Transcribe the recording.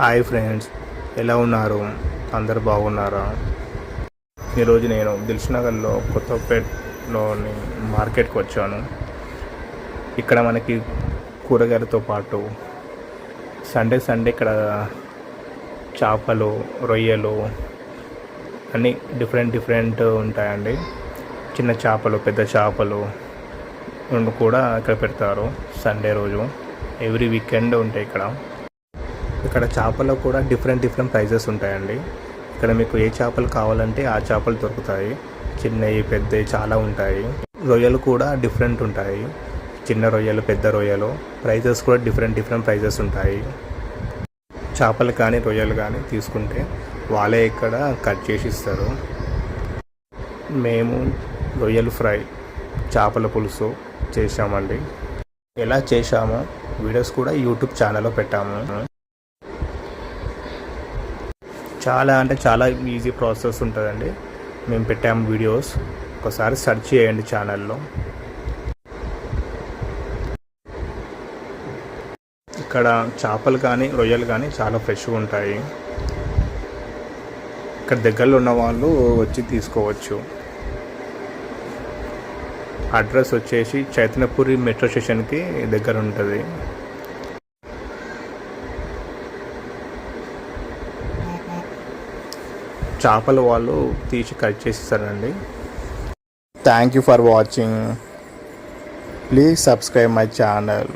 Hi friends ఎలా ఉన్నారు? అందరు బాగున్నారా? ఈరోజు నేను దిల్సునగర్లో కొత్తపేటలోని మార్కెట్కి వచ్చాను. ఇక్కడ మనకి కూరగాయలతో పాటు సండే సండే ఇక్కడ చేపలు రొయ్యలు అన్నీ డిఫరెంట్ డిఫరెంట్ ఉంటాయండి. చిన్న చేపలు పెద్ద చేపలు రెండు కూడా ఇక్కడ పెడతారు సండే రోజు. ఎవ్రీ వీకెండ్ ఉంటాయి ఇక్కడ. ఇక్కడ చేపలు కూడా డిఫరెంట్ డిఫరెంట్ ప్రైజెస్ ఉంటాయండి. ఇక్కడ మీకు ఏ చేపలు కావాలంటే ఆ చేపలు దొరుకుతాయి. చిన్నవి పెద్దవి చాలా ఉంటాయి. రొయ్యలు కూడా డిఫరెంట్ ఉంటాయి. చిన్న రొయ్యలు పెద్ద రొయ్యలు. ప్రైజెస్ కూడా డిఫరెంట్ డిఫరెంట్ ప్రైజెస్ ఉంటాయి. చేపలు కానీ రొయ్యలు కానీ తీసుకుంటే వాళ్ళే ఇక్కడ కట్ చేసి ఇస్తారు. మేము రొయ్యలు ఫ్రై చేపల పులుసు చేసామండి ఎలా చేశామో వీడియోస్ కూడా యూట్యూబ్ ఛానల్లో పెట్టాము. చాలా అంటే చాలా ఈజీ ప్రాసెస్ ఉంటుందండి. మేము పెట్టాము వీడియోస్ ఒకసారి సెర్చ్ చేయండి ఛానల్లో ఇక్కడ చేపలు కానీ రొయ్యలు కానీ చాలా ఫ్రెష్గా ఉంటాయి. ఇక్కడ దగ్గరలో ఉన్న వాళ్ళు వచ్చి తీసుకోవచ్చు. అడ్రస్ వచ్చేసి చైతన్యపురి మెట్రో స్టేషన్కి దగ్గర ఉంటుంది. చేపలు వాళ్ళు తీసి cut చేసిస్తారండి thank you for watching please subscribe my channel